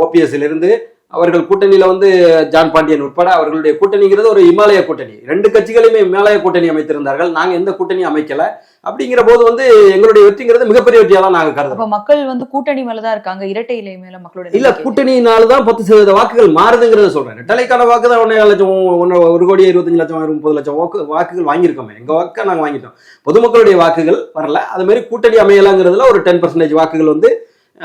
ஓபிஎஸ்லேருந்து அவர்கள் கூட்டணியில வந்து ஜான் பாண்டியன் உட்பட அவர்களுடைய கூட்டணிங்கிறது ஒரு இமாலய கூட்டணி. ரெண்டு கட்சிகளையுமே இமாலய கூட்டணி அமைத்திருந்தார்கள். நாங்க எந்த கூட்டணியும் அமைக்கல. அப்படிங்கிற போது வந்து எங்களுடைய வெற்றிங்கிறது மிகப்பெரிய வெற்றியா தான் நாங்க கருதுறோம். அப்ப மக்கள் வந்து கூட்டணி மேலதான் இருக்காங்க. இரட்டை இலை மேல மக்களோட இல்ல. கூட்டணியினால தான் பத்து சதவீத வாக்குகள் மாறுதுங்கிறத சொல்றேன். ரெட்டலைக்கான வாக்கு தான் ஒன்னே லட்சம் ஒன்னு ஒரு கோடி இருபத்தஞ்சு லட்சம் முப்பது லட்சம் வாக்கு வாக்குகள் வாங்கியிருக்கோமே. எங்க வாக்கை நாங்க வாங்கிட்டோம். பொதுமக்களுடைய வாக்குகள் வரல. அது மாதிரி கூட்டணி அமையலாங்கிறதுல ஒரு டென் பர்சன்டேஜ் வாக்குகள் வந்து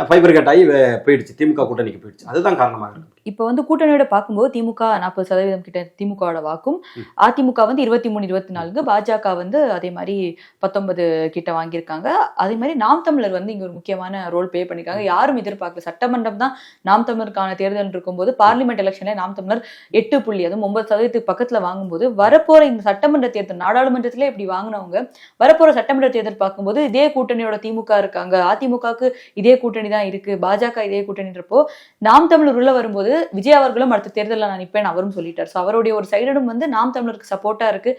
ஃபைபர் கட் ஆகி போயிடுச்சு. திமுக கூட்டணிக்கு போயிடுச்சு. அதுதான் காரணமாக இருக்கு. இப்ப வந்து கூட்டணியோட பார்க்கும்போது திமுக நாற்பது சதவீதம் கிட்ட திமுகவோட வாக்கும். அதிமுக வந்து இருபத்தி மூணு இருபத்தி நாலுக்கு பாஜக வந்து அதே மாதிரி பத்தொன்பது கிட்ட வாங்கியிருக்காங்க. அதே மாதிரி நாம் தமிழர் வந்து இங்க ஒரு முக்கியமான ரோல் ப்ளே பண்ணிருக்காங்க யாரும் எதிர்பார்க்கல. சட்டமன்றம் தான் நாம் தமிழருக்கான தேர்தல் இருக்கும்போது பார்லிமெண்ட் எலெக்ஷன்ல நாம் தமிழர் எட்டு புள்ளி அதுவும் ஒன்பது சதவீதத்துக்கு பக்கத்துல வாங்கும்போது வரப்போற இந்த சட்டமன்ற தேர்தல் நாடாளுமன்றத்திலே இப்படி வாங்கினவங்க வரப்போற சட்டமன்ற தேர்தல் பார்க்கும்போது இதே கூட்டணியோட திமுக இருக்காங்க. அதிமுகவுக்கு இதே கூட்டணி தான் இருக்கு. பாஜக இதே கூட்டணின்றப்போ நாம் தமிழர் உள்ள வரும்போது விஜய் அவர்களும் அடுத்த தேர்தலில் நான் நிற்பேன் அவரும் சொல்லிட்டார். ஸோ அவருடைய ஒரு சைடும் வந்து நாம் தமிழருக்கு சப்போர்ட்டாக இருக்கு.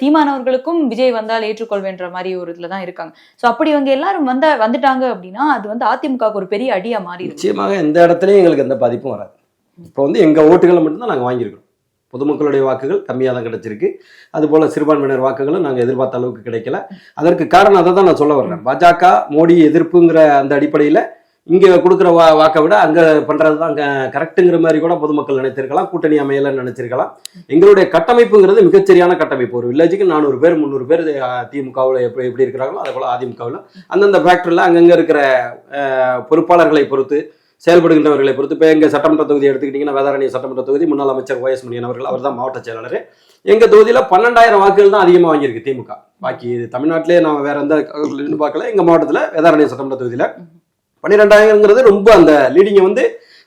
சீமானவர்களுக்கும் விஜய் வந்தால் ஏற்றுக்கொள்வேன்ற மாதிரி ஒரு இதில் தான் இருக்காங்க. ஸோ அப்படி இவங்க எல்லாரும் வந்தா வந்துட்டாங்க அப்படின்னா அது வந்து அதிமுகவுக்கு ஒரு பெரிய அடியாக மாறி நிச்சயமாக எந்த இடத்துலையும் எங்களுக்கு எந்த பாதிப்பும் வராது. இப்போ வந்து எங்கள் ஓட்டுகளை மட்டும்தான் நாங்கள் வாங்கியிருக்கிறோம். பொதுமக்களுடைய வாக்குகள் கம்மியாக தான் கிடைச்சிருக்கு. அதுபோல் சிறுபான்மையினர் வாக்குகளும் நாங்கள் எதிர்பார்த்த அளவுக்கு கிடைக்கல. அதற்கு காரணம் அதை தான் நான் சொல்ல வர்றேன். பாஜக மோடி எதிர்ப்புங்கிற அந்த அடிப்படையில் இங்கே கொடுக்குற வா வாக்கை விட அங்கே பண்ணுறது தான் கரெக்டுங்கிற மாதிரி கூட பொதுமக்கள் நினைத்திருக்கலாம் கூட்டணி அமையலன்னு நினைச்சிருக்கலாம். எங்களுடைய கட்டமைப்புங்கிறது மிகச்சரியான கட்டமைப்பு. ஒரு வில்லேஜுக்கு நானூறு பேர் முந்நூறு பேர் திமுகவில் எப்படி எப்படி இருக்கிறாங்களோ அதே போல் அதிமுகவில். அந்தந்த ஃபேக்டரியில் அங்கங்கே இருக்கிற பொறுப்பாளர்களை பொறுத்து செயல்படுகின்றவர்களை பொறுத்து இப்போ எங்கள் சட்டமன்ற தொகுதி எடுத்துக்கிட்டிங்கன்னா வேதாரண்ய சட்டமன்ற தொகுதி முன்னாள் அமைச்சர் ஓஎஸ் அவர்கள் அவர் தான் மாவட்ட செயலாளர். எங்கள் தொகுதியில் பன்னெண்டாயிரம் வாக்குகள் தான் அதிகமாக வாங்கியிருக்கு திமுக. பாக்கி தமிழ்நாட்டிலே நான் வேற எந்த பார்க்கல. எங்கள் மாவட்டத்தில் வேதாரண்ய சட்டமன்ற தொகுதியில் பன்னிரெண்டாயிரங்கிறது ரொம்ப அந்த லீடிங்கை வந்து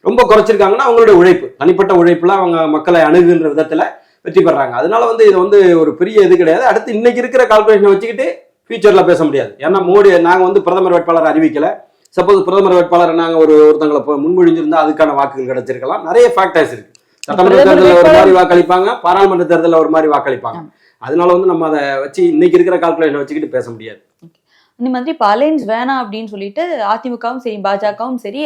ரொம்ப குறைச்சிருக்காங்கன்னா அவங்களுடைய உழைப்பு. தனிப்பட்ட உழைப்புல அவங்க மக்களை அணுகுகின்ற விதத்தில் வெற்றி பெறாங்க. அதனால வந்து இது வந்து ஒரு பெரிய இது கிடையாது. அடுத்து இன்னைக்கு இருக்கிற கால்குலேஷனை வச்சுக்கிட்டு ஃபியூச்சரில் பேச முடியாது. ஏன்னா மோடி நாங்கள் வந்து பிரதமர் வேட்பாளர் அறிவிக்கல. சப்போஸ் பிரதமர் வேட்பாளர் நாங்கள் ஒரு ஒருத்தங்களை முன்மொழிஞ்சிருந்தா அதுக்கான வாக்குகள் கிடைச்சிருக்கலாம். நிறைய ஃபேக்டர்ஸ் இருக்கு. சட்டமன்ற தேர்தலில் ஒரு மாதிரி வாக்களிப்பாங்க. பாராளுமன்ற தேர்தலில் ஒரு மாதிரி வாக்களிப்பாங்க. அதனால வந்து நம்ம அதை வச்சு இன்னைக்கு இருக்கிற கால்குலேஷனை வச்சுக்கிட்டு பேச முடியாது. இந்த மாதிரி இப்போ அலைன்ஸ் வேணாம் அப்படின்னு சொல்லிட்டு அதிமுகவும் சரி பாஜகவும் சரி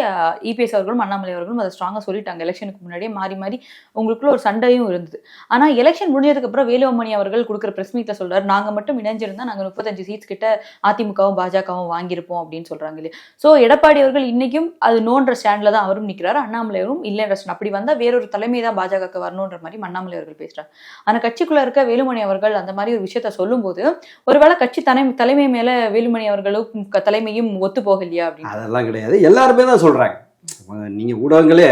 இபிஎஸ் அவர்களும் அண்ணாமலை அவர்களும் அதை ஸ்ட்ராங்காக சொல்லிட்டாங்க. எலெக்ஷனுக்கு முன்னாடியே மாறி மாறி உங்களுக்குள்ள ஒரு சண்டையும் இருந்தது. ஆனால் எலெக்ஷன் முடிஞ்சதுக்கப்புறம் வேலுவமணி அவர்கள் கொடுக்குற பிரஸ் மீட்டில் சொல்கிறார் நாங்கள் மட்டும் இணைஞ்சிருந்தால் நாங்கள் முப்பத்தஞ்சு சீட்ஸ் கிட்ட அதிமுகவும் பாஜகவும் வாங்கியிருப்போம் அப்படின்னு சொல்கிறாங்க இல்லையா? ஸோ எடப்பாடி அவர்கள் இன்றைக்கும் அது நோன்ற ஸ்டாண்டில் தான் அவரும் நிற்கிறார் அண்ணாமலையரும் இல்லைன்ற அப்படி வந்தால் வேறொரு தலைமை தான் பாஜகவுக்கு வரணுன்ற மாதிரி அண்ணாமலை அவர்கள் பேசுகிறார் ஆனால் கட்சிக்குள்ளே இருக்க வேலுமணி அவர்கள் அந்த மாதிரி ஒரு விஷயத்த சொல்லும்போது ஒருவேளை கட்சி தலைமை தலைமை மேலே வேலுமணி அவர்களும் தலைமையும் ஒத்து போகலையா அப்படின்னு? அதெல்லாம் கிடையாது. எல்லாருமே தான் சொல்றாங்க. நீங்க ஊடகங்களே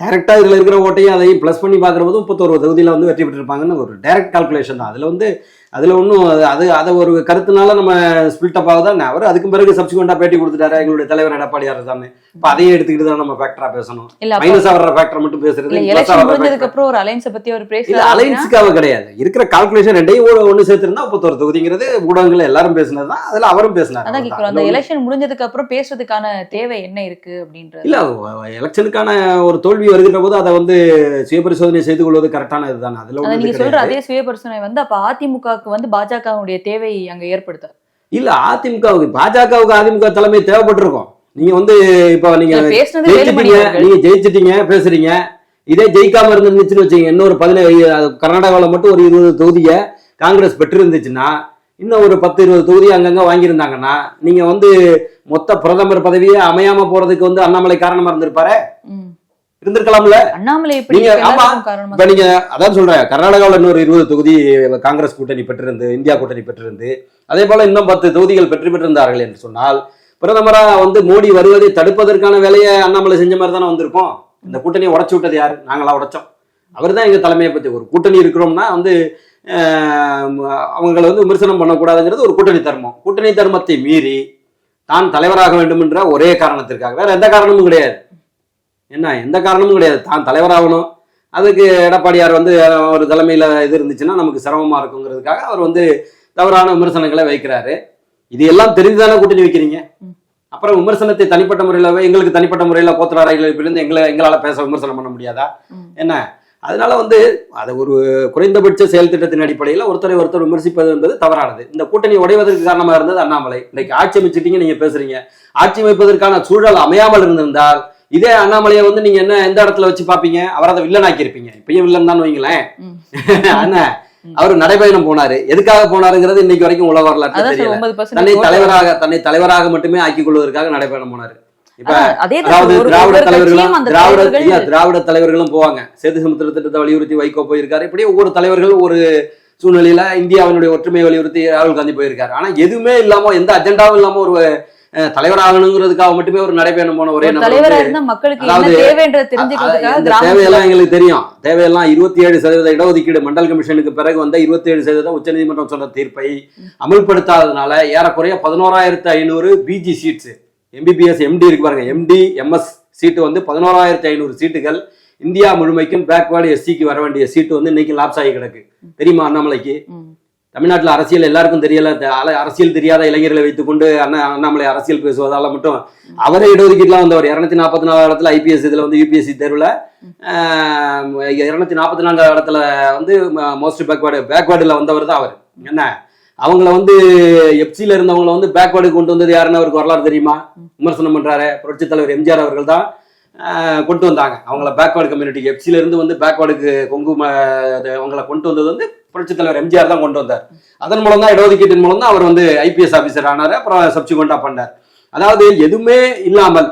டைரக்டா இதுல இருக்கிற ஓட்டையும் அதையும் ப்ளஸ் பண்ணி பார்க்குற போது முப்பத்தொரு தொகுதியில வந்து வெற்றி பெற்றிருப்பாங்கன்னு ஒரு டைரக்ட் கால்குலேஷன் தான். அதுல வந்து அதுல ஒன்றும் அது அதை ஒரு கருத்துனால நம்ம ஸ்பிளிட் அப் அவர் அதுக்கு பிறகு சப்சிக்வெண்டா பேட்டி கொடுத்துட்டாரு எங்களுடைய தலைவர் எடப்பாடியார் தானே இப்போ அதையும் எடுத்துக்கிட்டு தான் நம்ம ஃபேக்டரா பேசணும். இல்ல அப்ப- மைனஸா வர்ற ஃபேக்டர் மட்டும் பேசுறது அப்புறம் ஒரு அலைன்ஸை பத்தி அவர் பேசல அலைன்ஸுக்காக கிடையாது. இருக்கிற கால்குலேஷன் ரெண்டையும் ஒ- ஒண்ணு சேர்த்திருந்தா முப்பத்தோரு தொகுதிங்கிறது ஊடகங்கள் எல்லாரும் பேசினது தான். அதுல அவரும் பேசினார். அதான் அந்த எலெக்ஷன் முடிஞ்சதுக்கு அப்புறம் பேசுறதுக்கான தேவை என்ன இருக்கு அப்படின்றது? இல்ல எலெக்ஷனுக்கான ஒரு தோல்வி வருகின்ற போது அதை வந்து சுயபரிசோதனை செய்து கொள்வது கரெக்டான இதுதானே அதுல நீங்க சொல்ற அதே சுயபரிசோதனை வந்து அப்ப அதிமுகவுக்கு வந்து பாஜகவுடைய தேவை அங்க ஏற்படுத்த இல்ல அதிமுகவுக்கு பாஜகவுக்கு அதிமுக தலைமை தேவைப்பட்டிருக்கும். நீங்க வந்து இப்ப நீங்க ஜெயிச்சிட்டீங்க நீங்க ஜெயிச்சிட்டீங்க பேசுறீங்க. இதே ஜெயிக்காம இருந்துச்சுன்னு வச்சுங்க இன்னொரு பதினேழு கர்நாடகாவில் மட்டும் ஒரு இருபது தொகுதியை காங்கிரஸ் பெற்றிருந்துச்சுன்னா இன்னும் ஒரு பத்து இருபது தொகுதி அங்கங்க வாங்கியிருந்தாங்கன்னா நீங்க வந்து மொத்த பிரதமர் பதவியே அமையாம போறதுக்கு வந்து அண்ணாமலை காரணமா இருந்திருப்பாரு. இருந்திருக்கலாம்ல? அண்ணாமலை இப்ப நீங்க அதான் சொல்றேன். கர்நாடகாவில் இன்னொரு இருபது தொகுதி காங்கிரஸ் கூட்டணி பெற்றிருந்து இந்தியா கூட்டணி பெற்றிருந்து அதே போல இன்னும் பத்து தொகுதிகள் பெற்று பெற்றிருந்தார்கள் என்று சொன்னால் பிரதமரா வந்து மோடி வருவதை தடுப்பதற்கான வேலையை அண்ணாமலை செஞ்ச மாதிரி தானே வந்திருப்போம். இந்த கூட்டணியை உடைச்சு விட்டது யாரு? நாங்களா உடைச்சோம். அவர் தான் எங்க தலைமையை பத்தி ஒரு கூட்டணி இருக்கிறோம்னா வந்து அவங்களை வந்து விமர்சனம் பண்ணக்கூடாதுங்கிறது ஒரு கூட்டணி தர்மம். கூட்டணி தர்மத்தை மீறி தான் தலைவராக வேண்டும் என்ற ஒரே காரணத்திற்காக. வேற எந்த காரணமும் கிடையாது. என்ன எந்த காரணமும் கிடையாது. தான் தலைவராகணும். அதுக்கு எடப்பாடியார் வந்து ஒரு தலைமையில் இது இருந்துச்சுன்னா நமக்கு சிரமமா இருக்குங்கிறதுக்காக அவர் வந்து தவறான விமர்சனங்களை வைக்கிறாரு. இது எல்லாம் தெரிந்துதானே கூட்டணி வைக்கிறீங்க. அப்புறம் விமர்சனத்தை தனிப்பட்ட முறையில் எங்களுக்கு தனிப்பட்ட முறையில் கோத்தராரைகள் இருந்து எங்களை எங்களால் பேச விமர்சனம் பண்ண முடியாதா. என்ன? அதனால வந்து அது ஒரு குறைந்தபட்ச செயல் திட்டத்தின் அடிப்படையில் ஒருத்தரை ஒருத்தர் விமர்சிப்பது என்பது தவறானது. இந்த கூட்டணி உடைவதற்கு காரணமாக இருந்தது அண்ணாமலை. இன்னைக்கு ஆட்சி அமைச்சிட்டீங்க நீங்க பேசுறீங்க. ஆட்சி அமைப்பதற்கான சூழல் அமையாமல் இருந்திருந்தால் இதே அண்ணாமலையை வந்து நீங்க என்ன எந்த இடத்துல வச்சு பாப்பீங்க அவர் அதை வில்லனாக்கி இருப்பீங்க இப்பயும் வில்லன் தான் வைங்களேன். என்ன அவர் நடைபயணம் போனாரு. எதுக்காக போனாருங்கிறது இன்னைக்கு வரைக்கும் உலக வரலாற்று தெரியல. தன்னை தலைவராக தன்னை தலைவராக மட்டுமே ஆக்கிக் கொள்வதற்காக நடைபயணம் போனாரு. இப்ப அதாவது திராவிட தலைவர்களும் திராவிட திராவிட தலைவர்களும் போவாங்க. சேது சமுத்திர திட்டத்தை வலியுறுத்தி வைகோ போயிருக்காரு. இப்படி ஒவ்வொரு தலைவர்கள் ஒரு சூழ்நிலையில இந்தியாவினுடைய ஒற்றுமையை வலியுறுத்தி ராகுல் காந்தி போயிருக்காரு. ஆனா எதுவுமே இல்லாம எந்த அஜெண்டாவும் இல்லாம ஒரு தலைவராகணுங்கிறதுக்காக மட்டுமே ஒரு நடைபயணம் போன ஒரே தேவையெல்லாம் எங்களுக்கு தெரியும். தேவையெல்லாம் இருபத்தி ஏழு சதவீத இடஒதுக்கீடு மண்டல் கமிஷனுக்கு பிறகு வந்த இருபத்தி ஏழு சதவீதம் உச்சநீதிமன்றம் சொன்ன தீர்ப்பை அமல்படுத்தாததுனால ஏறக்குறைய பதினோராயிரத்து ஐநூறு பிஜி சீட்ஸ் எம்பிபிஎஸ் எம்டி இருக்கு பாருங்க. எம்டி எம்எஸ் சீட்டு வந்து பதினோராயிரத்து ஐநூறு சீட்டுகள் இந்தியா முழுமைக்கும் பேக்வேர்டு எஸ்சிக்கு வர வேண்டிய சீட்டு வந்து இன்னைக்கு லாப்ஸ் ஆகி கிடக்கு. தெரியுமா அண்ணாமலைக்கு. தமிழ்நாட்டில் அரசியல் எல்லாருக்கும் தெரியல. அரசியல் தெரியாத இளைஞர்களை வைத்துக்கொண்டு அண்ணா அண்ணாமலை அரசியல் பேசுவதால மட்டும் அவரே இடஒதுக்கீட்டுலாம் வந்தவர் இரநூத்தி நாற்பத்தி நாலு இடத்துல ஐபிஎஸ் இதில் வந்து யூபிஎஸ்சி தேர்வில் இரநூத்தி நாற்பத்தி நான்கு இடத்துல வந்து மோஸ்ட் பேக்வேர்டு பேக்வேர்டில் வந்தவர் தான் அவர். என்ன? அவங்கள வந்து எப்சியில் இருந்தவங்கள வந்து பேக்வேர்டு கொண்டு வந்தது யாருன்னு அவருக்கு வரலாறு தெரியுமா? விமர்சனம் பண்ணுறாரு புரட்சித் தலைவர் எம்ஜிஆர் அவர்கள் தான் கொண்டு வந்தாங்க. அவங்கள பேக்வேர்டு கம்யூனிட்டிக்கு எப்சியில இருந்து வந்து பேக்வேர்டுக்கு கொங்கு அது அவங்கள கொண்டு வந்தது வந்து புரட்சித் தலைவர் எம்ஜிஆர் தான் கொண்டு வந்தார். அதன் மூலம் தான் இடஒதுக்கீட்டின் மூலம் தான் அவர் வந்து ஐபிஎஸ் ஆபீசர் ஆனார் அப்புறம் சப்சிக்வெண்டா பண்ணார். அதாவது எதுவுமே இல்லாமல்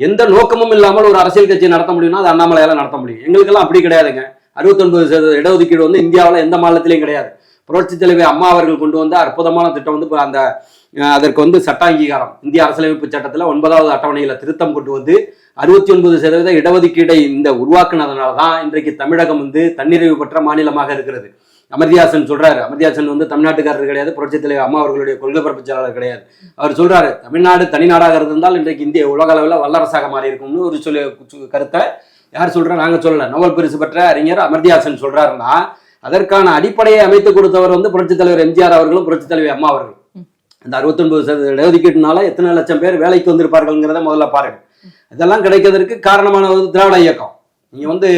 எந்த நோக்கமும் இல்லாமல் ஒரு அரசியல் கட்சியை நடத்த முடியும்னா அது அண்ணாமலையால நடத்த முடியும். எங்களுக்கெல்லாம் அப்படி கிடையாதுங்க. அறுபத்தொன்பது சதவீத இடஒதுக்கீடு வந்து இந்தியாவில் எந்த மாநிலத்திலையும் கிடையாது. புரட்சி தலைவர் அம்மா அவர்கள் கொண்டு வந்த அற்புதமான திட்டம் வந்து அந்த அதற்கு வந்து சட்ட அங்கீகாரம் இந்திய அரசியலமைப்பு சட்டத்தில் ஒன்பதாவது அட்டவணையில் திருத்தம் கொண்டு வந்து அறுபத்தி ஒன்பது சதவீத இடஒதுக்கீடை இந்த உருவாக்குனதுனால தான் இன்றைக்கு தமிழகம் வந்து தன்னிறைவு பெற்ற மாநிலமாக இருக்கிறது. அமர்தியாசன் சொல்றாரு. அமர்தியாசன் வந்து தமிழ்நாட்டுக்காரர் கிடையாது புரட்சித் தலைவர் அம்மா அவர்களுடைய கொள்கை பரப்பு செயலாளர் கிடையாது. அவர் சொல்றாரு தமிழ்நாடு தனிநாடாக இருந்தால் இன்றைக்கு இந்திய உலக அளவில் வல்லரசாக மாறி இருக்கும்னு ஒரு சொல்லி கருத்தை யார் சொல்றா? நாங்க சொல்லல. நோபல் பரிசு பெற்ற அறிஞர் அமர்தியாசன் சொல்றாருன்னா அதற்கான அடிப்படையை அமைத்து கொடுத்தவர் வந்து புரட்சி தலைவர் எம்ஜிஆர் அவர்களும் புரட்சித் தலைவர் அம்மா அவர்களும் இந்த அறுபத்தொன்பது சதவீத இடஒதுக்கீட்டுனால எத்தனை லட்சம் பேர் வேலைக்கு வந்திருப்பார்கள்ங்கிறத முதல்ல பாருங்க. இதெல்லாம் கிடைக்கிறதுக்கு காரணமான ஒரு திராவிட இயக்கம். நீங்க வந்து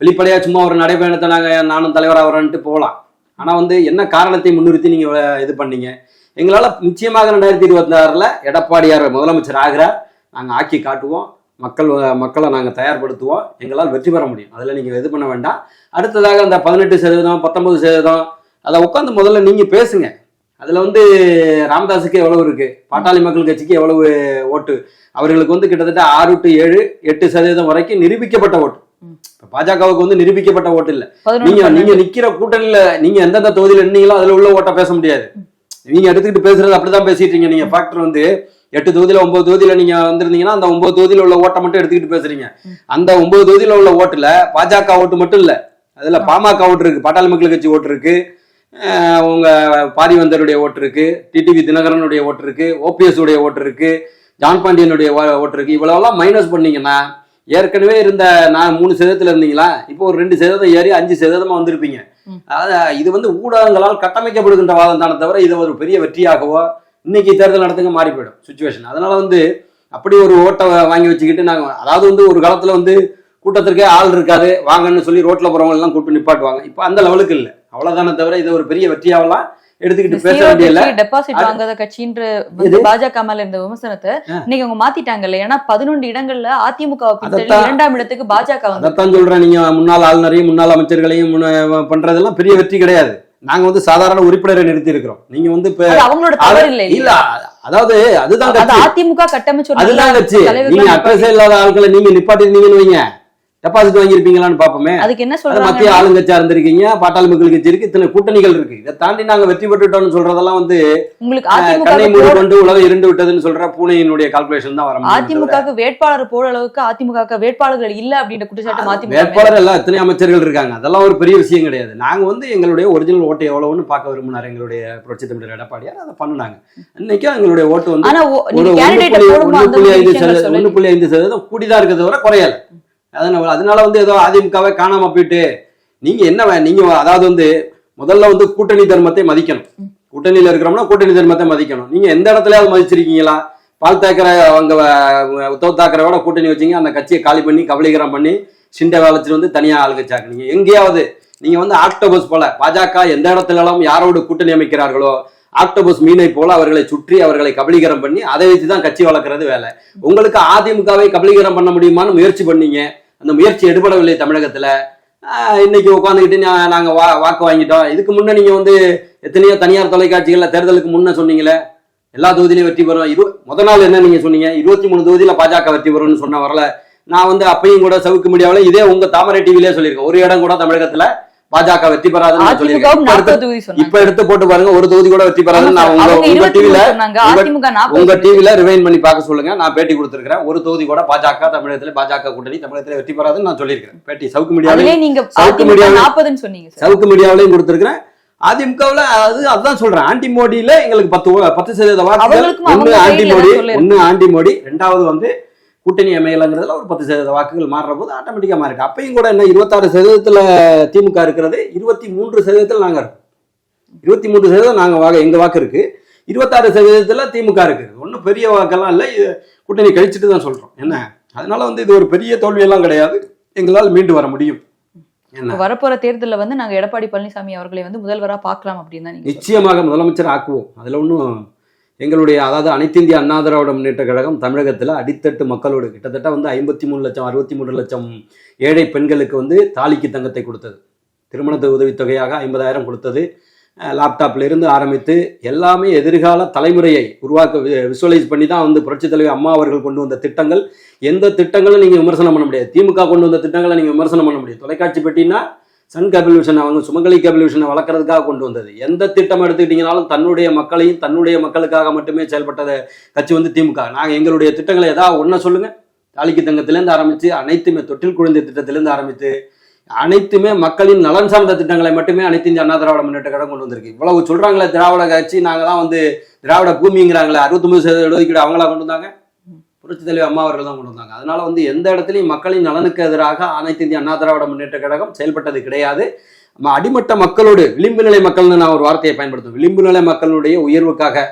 வெளிப்படையாக சும்மா ஒரு நடைபயணத்தை நாங்கள் நானும் தலைவராகிறேன்ட்டு போகலாம். ஆனால் வந்து என்ன காரணத்தை முன்னிறுத்தி நீங்கள் இது பண்ணீங்க? எங்களால் நிச்சயமாக ரெண்டாயிரத்தி இருபத்தி எடப்பாடியார் முதலமைச்சர் ஆகிறார். நாங்கள் ஆக்கி காட்டுவோம். மக்கள் மக்களை நாங்கள் தயார்படுத்துவோம். எங்களால் வெற்றி பெற முடியும். அதில் நீங்கள் இது பண்ண வேண்டாம். அடுத்ததாக அந்த பதினெட்டு சதவீதம் பத்தொம்பது சதவீதம் அதை உட்காந்து முதல்ல நீங்கள் பேசுங்க. அதில் வந்து ராமதாஸுக்கு எவ்வளவு இருக்குது பாட்டாளி மக்கள் கட்சிக்கு எவ்வளவு ஓட்டு? அவர்களுக்கு வந்து கிட்டத்தட்ட ஆறு டு ஏழு எட்டு சதவீதம் வரைக்கும் நிரூபிக்கப்பட்ட ஓட்டு. இப்ப பாஜகவுக்கு வந்து நிரூபிக்கப்பட்ட ஓட்டு இல்ல. நீங்க. நீங்க நிக்கிற கூட்டணியில நீங்க எந்தெந்த தொகுதியில நின்னீங்களோ அதுல உள்ள ஓட்ட பேச முடியாது. நீங்க எடுத்துக்கிட்டு பேசுறது அப்படிதான் பேசிட்டு இருக்கீங்க. நீங்க ஃபேக்டர் வந்து எட்டு தொகுதியில ஒன்பது தொகுதியில நீங்க வந்திருந்தீங்கன்னா அந்த ஒன்பது தொகுதியில உள்ள ஓட்டை மட்டும் எடுத்துக்கிட்டு பேசுறீங்க. அந்த ஒன்பது தொகுதியில உள்ள ஓட்டுல பாஜக ஓட்டு மட்டும் இல்ல. அதுல பாமக ஓட்டு இருக்கு பாட்டாளி மக்கள் கட்சி ஓட்டு இருக்கு உங்க பாரிவந்தருடைய ஓட்டு இருக்கு டிடிவி தினகரனுடைய ஓட்டு இருக்கு ஓபிஎஸ் உடைய ஓட்டு இருக்கு ஜான் பாண்டியனுடைய ஓட்டு இருக்கு. இவ்வளவெல்லாம் மைனஸ் பண்ணீங்கன்னா ஏற்கனவே இருந்த நான் மூணு சதவீதத்துல இருந்தீங்களா? இப்போ ஒரு ரெண்டு சதவீதம் ஏறி அஞ்சு சதவீதமா வந்திருப்பீங்க. அதாவது இது வந்து ஊடகங்களால் கட்டமைக்கப்படுகின்ற வாதம் தானே தவிர இது ஒரு பெரிய வெற்றியாகவோ இன்னைக்கு தேர்தல் நடத்துங்க மாறி போயிடும். சுச்சுவேஷன் அதனால வந்து அப்படி ஒரு ஓட்டை வாங்கி வச்சுக்கிட்டு நாங்க அதாவது வந்து ஒரு காலத்துல வந்து கூட்டத்திற்கே ஆள் இருக்காது வாங்கன்னு சொல்லி ரோட்ல போறவங்க எல்லாம் கூப்பிட்டு நிப்பாட்டுவாங்க. இப்போ அந்த லெவலுக்கு இல்ல. அவ்வளவுதானே தவிர இது ஒரு பெரிய வெற்றியாவெல்லாம் எடுத்துக்கிட்டு பேச வேண்டிய இல்ல டெபாசிட் வாங்காத கட்சின்ற? பாஜக மேல இருந்த விமர்சனத்தை. இன்னைக்கு அவங்க மாத்திட்டாங்கல்ல. ஏன்னா பதினொன்று இடங்கள்ல அதிமுக. இரண்டாம் இடத்துக்கு பாஜக அதைத்தான் சொல்றேன். நீங்க முன்னாள் ஆளுநரையும் முன்னாள் அமைச்சர்களையும் பண்றதெல்லாம் பெரிய வெற்றி கிடையாது. நாங்க வந்து சாதாரண உறுப்பினரை நிறுத்தி இருக்கிறோம் நீங்க வந்து அவங்களோட தவறு இல்ல இல்ல அதாவது அதுதான் அதிமுக கட்டமைச்சு அதுதான் கட்சி. நீங்க அட்ரஸே இல்லாத ஆட்களை நீங்க நிப்பாட்டிருந்தீங்கன்னு வைங்க. டெபாசிட் வாங்கியிருப்பீங்களான்னு பார்ப்போமே. அதுக்கு என்ன சொல்றாங்க? மத்திய ஆளுங்கட்சியா இருந்திருக்கீங்க பாட்டாளி மக்கள் கட்சி இருக்கு இத்தனை கூட்டணிகள் இருக்கு. இதை தாண்டி நாங்க வெற்றி பெற்றுட்டோம்னு சொல்றதெல்லாம் வந்து உங்களுக்கு கண்ணை மூடி கொண்டு உலகம் இருண்டு விட்டதுன்னு சொல்ற பூனையினுடைய கால்குலேஷன் தான் வர முடியும் தவிர அதிமுக வேட்பாளர் போட அளவுக்கு அதிமுக வேட்பாளர்கள் இல்ல அப்படின்ற குற்றச்சாட்டு அதிமுக வேட்பாளர் எல்லாம் எத்தனை அமைச்சர்கள் இருக்காங்க. அதெல்லாம் ஒரு பெரிய விஷயம் கிடையாது. நாங்க வந்து எங்களுடைய ஒரிஜினல் ஓட்டு எவ்வளவுன்னு பார்க்க விரும்பினார் எங்களுடைய புரட்சி தமிழர் எடப்பாடியார் அதை பண்ணுனாங்க. இன்னைக்கும் எங்களுடைய ஓட்டு வந்து கேண்டிடேட் புள்ளி ஐந்து சதவீதம் சொல்லல புள்ளி ஐந்து சதவீதம் கூடிதான் இருக்கிறத விட குறையல. அதனால அதனால வந்து ஏதோ அதிமுகவை காணாம போயிட்டு நீங்க என்ன நீங்க அதாவது வந்து முதல்ல வந்து கூட்டணி தர்மத்தை மதிக்கணும். கூட்டணியில இருக்கிறோம்னா கூட்டணி தர்மத்தை மதிக்கணும். நீங்க எந்த இடத்துலயாவது மதிச்சிருக்கீங்களா? பால் தாக்கரை அவங்க உத்தவ் தாக்கரையோட கூட்டணி வச்சீங்க அந்த கட்சியை காலி பண்ணி கபலீகரம் பண்ணி சிண்டை வளைச்சிட்டு வந்து தனியா ஆளுங்கச்சாக்குனீங்க எங்கேயாவது நீங்க வந்து ஆக்டோபஸ் போல பாஜக எந்த இடத்துல எல்லாம் யாரோடு கூட்டணி அமைக்கிறார்களோ ஆக்டோபஸ் மீனை போல அவர்களை சுற்றி அவர்களை கபலீகரம் பண்ணி அதை வச்சு தான் கட்சி வளர்க்கறது வேலை. உங்களுக்கு அதிமுகவை கபலீகரம் பண்ண முடியுமான்னு முயற்சி பண்ணீங்க. அந்த முயற்சி எடுபடவில்லை தமிழகத்துல. இன்னைக்கு உட்காந்துக்கிட்டு நா- நாங்க வா வாக்கு வாங்கிட்டோம். இதுக்கு முன்னே நீங்க வந்து எத்தனையோ தனியார் தொலைக்காட்சிகள்ல தேர்தலுக்கு முன்ன சொன்னீங்களே எல்லா தொகுதியிலையும் வெற்றி பெறும் இரு முத நாள் என்ன நீங்க சொன்னீங்க? இருபத்தி மூணு தொகுதியில பாஜக வெற்றி பெறும்னு சொன்ன வரல. நான் வந்து அப்பையும் கூட சவுக்கு மீடியாவில் இதே உங்க தாமரை டிவிலே சொல்லியிருக்கேன். ஒரு இடம் கூட தமிழகத்துல பாஜக வெற்றி பெறாதுன்னு இப்ப எடுத்து- போட்டு பாருங்க ஒரு தொகுதி கூட வெற்றி பெறாதுன்னு நான் உங்க உங்க டிவில உங்க- டிவில ரிவைன் பண்ணி பார்க்க சொல்லுங்க. நான் பேட்டி கொடுத்திருக்கிறேன். ஒரு தொகுதி கூட பாஜக தமிழகத்துல பாஜக கூட்டணி தமிழகத்துல வெற்றி பெறாதுன்னு நான் சொல்லியிருக்கிறேன். பேட்டி சவுக்கு மீடியாவிலே நீங்க சவுக்கு அதிமுக மீடியாவில் நாற்பதுன்னு சொன்னீங்க சவுக்கு மீடியாவிலையும் கொடுத்திருக்கிறேன். அதிமுகவுல அது அதான் சொல்றேன். ஆன்டி மோடியில எங்களுக்கு பத்து பத்து சதவீத வாக்குகள். ஆன்டி கையில மோடி. ஒண்ணு ஆன்டி மோடி ரெண்டாவது வந்து கூட்டணி அமையலங்கிறதுல ஒரு பத்து சதவீத வாக்குகள் மாறுற போது ஆட்டோமேட்டிக்கா மாறிட்டு. அப்பயும் கூட என்ன இருபத்தாறு சதவீதத்துல திமுக இருக்கிறது இருபத்தி மூன்று சதவீதத்தில் நாங்க இருக்கோம். இருபத்தி மூன்று சதவீதம் நாங்க வாக்கு எங்க வாக்கு இருக்கு. இருபத்தாறு சதவீதத்துல திமுக இருக்கு ஒன்றும் பெரிய வாக்கெல்லாம் இல்லை இது கூட்டணி கழிச்சிட்டு தான் சொல்றோம். என்ன? அதனால வந்து இது ஒரு பெரிய தோல்வியெல்லாம் கிடையாது. எங்களால் மீண்டு வர முடியும். வரப்போற தேர்தல்ல வந்து நாங்க எடப்பாடி பழனிசாமி அவர்களை வந்து முதல்வரா பார்க்கலாம் அப்படின்னு தான். நிச்சயமாக முதலமைச்சர் ஆக்குவோம். அதுல ஒன்றும் எங்களுடைய அதாவது அனைத்து இந்திய அண்ணா திராவிட முன்னேற்ற கழகம் தமிழகத்தில் அடித்தட்டு மக்களோடு கிட்டத்தட்ட வந்து ஐம்பத்தி மூணு லட்சம் அறுபத்தி மூணு லட்சம் ஏழை பெண்களுக்கு வந்து தாலிக்கு தங்கத்தை கொடுத்தது. திருமணத்து உதவித்தொகையாக ஐம்பதாயிரம் கொடுத்தது. லேப்டாப்லேருந்து லேப்டாப்ல இருந்து ஆரம்பித்து எல்லாமே எதிர்கால தலைமுறையை உருவாக்க விசுவலைஸ் பண்ணி தான் வந்து புரட்சித் தலைவர் அம்மா அவர்கள் கொண்டு வந்த திட்டங்கள். எந்த திட்டங்களும் நீங்கள் விமர்சனம் பண்ண முடியாது. திமுக கொண்டு வந்த திட்டங்களை நீங்கள் விமர்சனம் பண்ண முடியாது. தொலைக்காட்சி பெட்டினா சன் கபில்யூஷன் அவங்க சுமங்கலி கேபிள் வளர்க்குறதுக்காக கொண்டு வந்தது. எந்த திட்டம் எடுத்துக்கிட்டீங்கனாலும் தன்னுடைய மக்களையும் தன்னுடைய மக்களுக்காக மட்டுமே செயல்பட்டத கட்சி வந்து திமுக. நாங்கள் எங்களுடைய திட்டங்களை ஏதாவது ஒன்றை சொல்லுங்கள் தாலிக்கு தங்கத்திலேருந்து ஆரம்பித்து அனைத்துமே தொட்டில் குழந்தை திட்டத்திலேருந்து ஆரம்பித்து அனைத்துமே மக்களின் நலன் சார்ந்த திட்டங்களை மட்டுமே அனைத்து இந்திய அண்ணா திராவிட முன்னேற்ற கழகம் கொண்டு வந்திருக்கு. இவ்வளவு சொல்கிறாங்களே திராவிட கட்சி நாங்கள் தான் வந்து திராவிட பூமிங்கிறாங்களே அறுபத்தொம்பது சதவீத ஒதுக்கீடு அவங்களா கொண்டு வந்தாங்க. புரட்சி தலைவர் அம்மா அவர்கள் தான் கொண்டு வந்தாங்க. அதனால வந்து எந்த இடத்துலையும் மக்களின் நலனுக்கு எதிராக அனைத்து இந்திய அண்ணா திராவிட முன்னேற்ற கழகம் செயல்பட்டது கிடையாது. நம்ம அடிமட்ட மக்களோடு விளிம்பு நிலை மக்கள்னு நான் ஒரு வார்த்தையை பயன்படுத்துவேன். விளிம்பு நிலை மக்களுடைய உயர்வுக்காக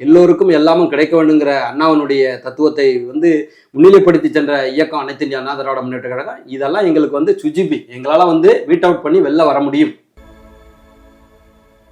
எல்லோருக்கும் எல்லாமும் கிடைக்க வேண்டுங்கிற அண்ணாவனுடைய தத்துவத்தை வந்து முன்னிலைப்படுத்தி சென்ற இயக்கம் அனைத்து இந்திய அண்ணா திராவிட முன்னேற்ற கழகம். இதெல்லாம் எங்களுக்கு வந்து சுஜிபி எங்களால் வந்து வீட் அவுட் பண்ணி வெளில வர முடியும்.